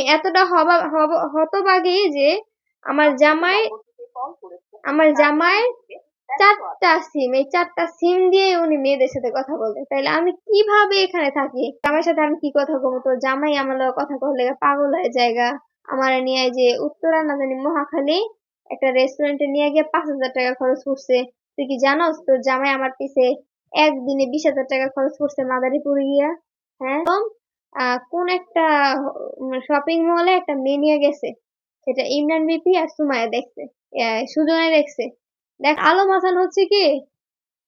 আমি এতটা হবা যে আমার জামাই আমার জামাই চারটা সিম, এই চারটা সিম দিয়ে উনি মেয়েদের সাথে কথা বলতে তাইলে আমি কীভাবে এখানে থাকি? আমার সাথে আমি কি কথা বলব? তো জামাই আমার কথা বললে পাগল হয়ে জায়গা আমার নিয়ে যে উত্তরা না জানি মহাখালী একটা রেস্টুরেন্টে নিয়ে গিয়ে পাঁচ হাজার টাকা খরচ করছে। তুই কি জানোস? তোর জামাই আমার পিছে একদিনে বিশ হাজার টাকা খরচ করছে মাদারীপুরে গিয়া। হ্যাঁ? কোন একটা শপিং মলে একটা মেয়ে নিয়ে গেছে। সেটা ইমরান বিপি আর সুমায়া দেখছে সুজনে দেখছে দেখ, আলম হাসান হচ্ছে কি,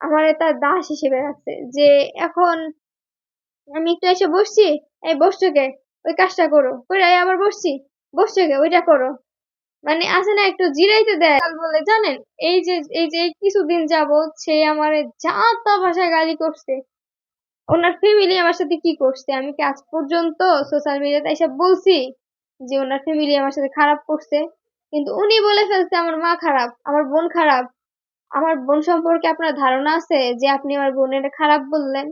আমার তার দাস হিসেবে রাখছে যে, এখন আমি একটু এসে বসছি, এই বসছো কে ওই কাজটা করো। এই আবার বসছি বসছো কে ওইটা করো। মানে আছে না, একটু জিরাইতে দেয়। বলে, জানেন, এই যে এই যে, কিছুদিন যাবৎ সে আমার যা তা ভাষায় গালি করছে। ওনার ফ্যামিলি আমার সাথে কি করছে? আমি কি আজ পর্যন্ত সোশ্যাল মিডিয়াতে এসব বলছি যে ওনার ফ্যামিলি আমার সাথে খারাপ করছে? কিন্তু উনি বলে ফেলছে, আমার মা খারাপ, আমার বোন খারাপ, আমার বোন সম্পর্কে আপনার ধারণা আছে যে আপনি আমার বোনের খারাপ বললেন?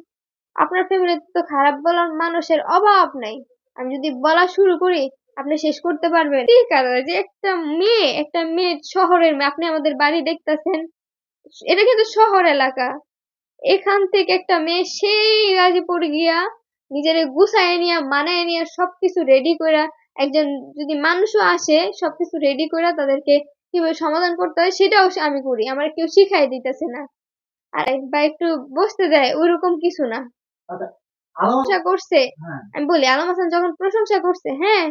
আপনার ফ্যামিলিতে তো খারাপ বলার মানুষের অভাব নাই। আমি যদি বলা শুরু করি, আপনি শেষ করতে পারবেন। ঠিক আছে যে একটা মেয়ে একটা মেয়ে শহরের মেয়ে, আপনি আমাদের বাড়ি দেখতেছেন? এটা কিন্তু শহর এলাকা। এখান থেকে একটা মেয়ে সেই গাজীপুর গিয়া নিজের গুছায় নিয়া মানায় নিয়া সবকিছু রেডি কইরা একজন যদি মানুষও আসে সবকিছু রেডি কইরা তাদেরকে কীভাবে সমাধান করতে হয় সেটাও আমি করি। আমার কেউ শিখাই দিতেছে না। আর বা একটু বসতে দেয় ওইরকম কিছু না। আচ্ছা, প্রশংসা করছে। হ্যাঁ। আমি বলি আলম হাসান যখন প্রশংসা করছে হ্যাঁ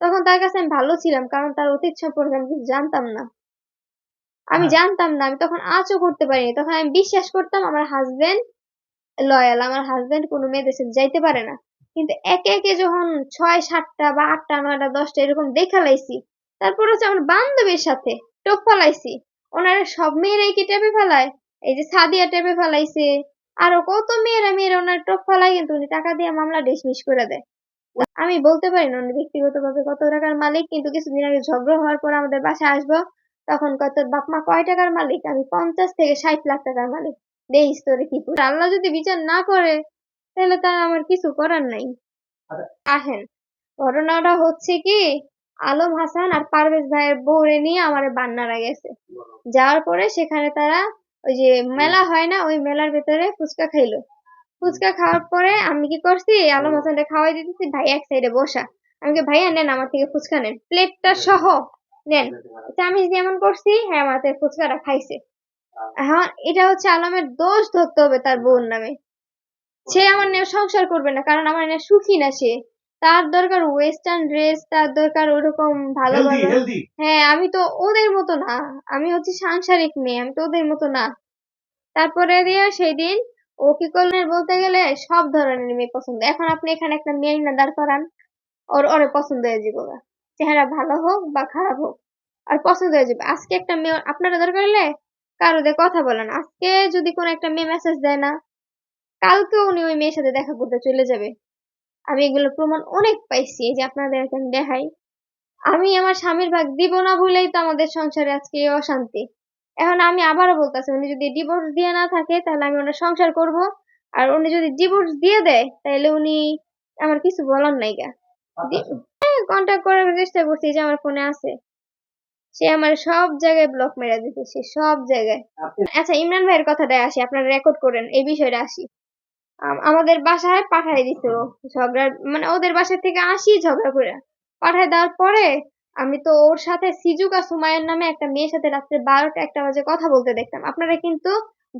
তখন তার কাছে আমি ভালো ছিলাম কারণ তার অতীত সম্পর্কে আমি কিছু জানতাম না। আমি হ্যাঁ। জানতাম না আমি তখন আঁচও করতে পারিনি। তখন আমি বিশ্বাস করতাম আমার হাজবেন্ড লয়াল আমার হাজবেন্ড কোনো মেয়েদের সাথে যাইতে পারে না। কিন্তু একে একে যখন ছয় সাতটা বা আটটা নয়টা দশটা এরকম দেখা লাইছি তারপর হচ্ছে আমার বান্ধবীর সাথে টোপ ফেলাইছি। ওনারা সব মেয়েরাই কি টেপে ফেলায়? এই যে সাদিয়া টেপে ফেলাইছে আরও কত মেয়েরা মেয়েরা ওনার টোপ ফেলায় কিন্তু উনি টাকা দিয়ে মামলা ডিসমিস করে দেয়। আমি বলতে পারি না উনি ব্যক্তিগতভাবে কত টাকার মালিক কিন্তু কিছুদিন আগে ঝগড়া হওয়ার পর আমাদের বাসায় আসব। তখন কত বাপ মা কয় টাকার মালিক? আমি পঞ্চাশ থেকে ষাট লাখ টাকার মালিক। দেখিস তোরে কি করে? আল্লাহ যদি বিচার না করে তাহলে তার আমার কিছু করার নাই। আসেন। ঘটনাটা হচ্ছে কি আলম হাসান আর পারভেজ ভাইয়ের বউরে নিয়ে আমার বান্নারা গেছে। যাওয়ার পরে সেখানে তারা ওই যে মেলা হয় না ওই মেলার ভেতরে ফুচকা খাইলো। ফুচকা খাওয়ার পরে আমি কি করছি আলম হাসানটা খাওয়াই দিতেছি ভাই এক সাইডে বসা। আমি ভাইয়া নেন আমার থেকে ফুচকা নেন। প্লেটটা সহ নেন চামিচ দিয়ে এমন করছি হ্যাঁ থেকে ফুচকাটা খাইছে। এখন এটা হচ্ছে আলমের দোষ ধরতে হবে তার বোন নামে। সে আমার নিয়ে সংসার করবে না কারণ আমার নিয়ে সুখী না সে। তার দরকার ওয়েস্টার্ন ড্রেস তার দরকার ওরকম ভালো ভালো হ্যাঁ আমি তো ওদের মতো না। আমি হচ্ছে সাংসারিক মেয়ে আমি তো ওদের মতো না। তারপরে দিয়ে সেই দিন ও কি করলেন বলতে গেলে সব ধরনের মেয়ে পছন্দ। এখন আপনি এখানে একটা মেয়ে না দাঁড় করান। ওর ওরে পছন্দ হয়ে যাবে। চেহারা ভালো হোক বা খারাপ হোক, আর পছন্দ হয়ে যাবে। আজকে একটা মেয়ে আপনারা দরকার হলে কারও দিয়ে কথা বলেন। আজকে যদি কোনো একটা মেয়ে মেসেজ দেয় না, কালকে উনি ওই মেয়ের সাথে দেখা করতে চলে যাবে। আমি এগুলো প্রমাণ অনেক পাইছি যে আপনাদেরকে আমি দেখাই। আমি আমার স্বামীর ভাগ দিব না বলেই তো আমাদের সংসারে আজকে এই অশান্তি। এখন আমি আবারও বলতেছি, উনি যদি ডিভোর্স দিয়ে না থাকে, তাহলে আমি ওনার সংসার করব। আর উনি যদি ডিভোর্স দিয়ে দেয়, তাহলে উনি আমার কিছু বলার নাই গা। কন্ট্যাক্ট করার চেষ্টা করছি যে আমার ফোনে আছে। সে আমার সব জায়গায় ব্লক মেরে দিতে সে সব জায়গায়। আচ্ছা ইমরান ভাইয়ের কথাটাই আসি, আপনারা রেকর্ড করেন, এই বিষয়টা আসি। আমাদের বাসায় পাঠাই ও ঝগড়া মানে ওদের বাসা থেকে আসি ঝগড়া করে। পাঠাই দেওয়ার পরে আমি তো ওর সাথে সিজুকা সুমায়ের নামে একটা মেয়ের সাথে রাত্রে বারোটা একটা বাজে কথা বলতে দেখতাম। আপনারা কিন্তু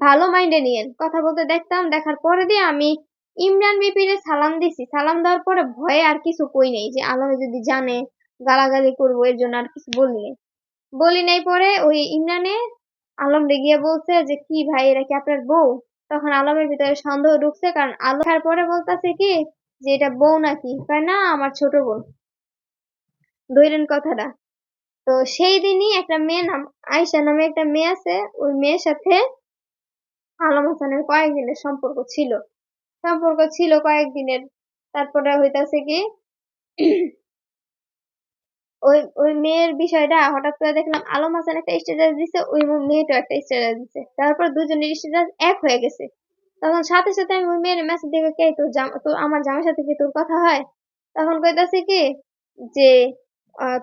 ভালো মাইন্ডে নিয়েন। কথা বলতে দেখতাম, দেখার পরে দিয়ে আমি ইমরান বিপিরে সালাম দিছি। সালাম দেওয়ার পরে ভয়ে আর কিছু কই নেই যে আলমে যদি জানে, গালাগালি করব, এর জন্য আর কিছু বলি নাই। বলি নাই পরে ওই ইমরানে আলম গিয়ে বলছে যে, কি ভাই, এরা কি আপনার বউ? তখন আলমের ভিতরে সন্দেহ ঢুকছে, কারণ আলম দেখার পরে বলতেছে কি যে, এটা বউ নাকি? কয়, না, আমার ছোট বোন। ধরেন কথাটা। তো সেই দিনই একটা মেয়ে নাম আয়সা নামে একটা মেয়ে আছে, ওই মেয়ের সাথে আলম হাসানের কয়েকদিনের সম্পর্ক ছিল। সম্পর্ক ছিল কয়েকদিনের। তারপরে হইতাছে কি, ওই ওই মেয়ের বিষয়টা হঠাৎ করে দেখলাম আলম হাসান একটা স্ট্যাটাস দিছে, ওই মেয়েটা একটা স্ট্যাটাস দিছে। তারপর দুজনের স্ট্যাটাস এক হয়ে গেছে। তখন সাথে সাথে আমি ওই মেয়ের মেসেজ দেখে, কে তোর তোর, আমার জামার সাথে কি তোর কথা হয়? তখন কইতাছে কি, যে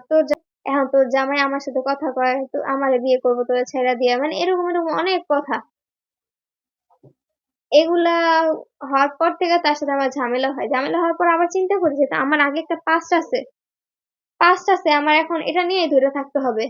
তোর এখন তোর জামাই আমার সাথে কথা কয়, তো আমারে বিয়ে করব, তোরা ছেড়ে দিয়ে। মানে এরকম এরকম অনেক কথা। এগুলা হওয়ার পর থেকে তার সাথে আমার ঝামেলা হয়। ঝামেলা হওয়ার পর আবার চিন্তা করি যে আমার আগে একটা পাস্ট আছে। পাস্ট আছে, আমার এখন এটা নিয়ে ধরে থাকতে হবে।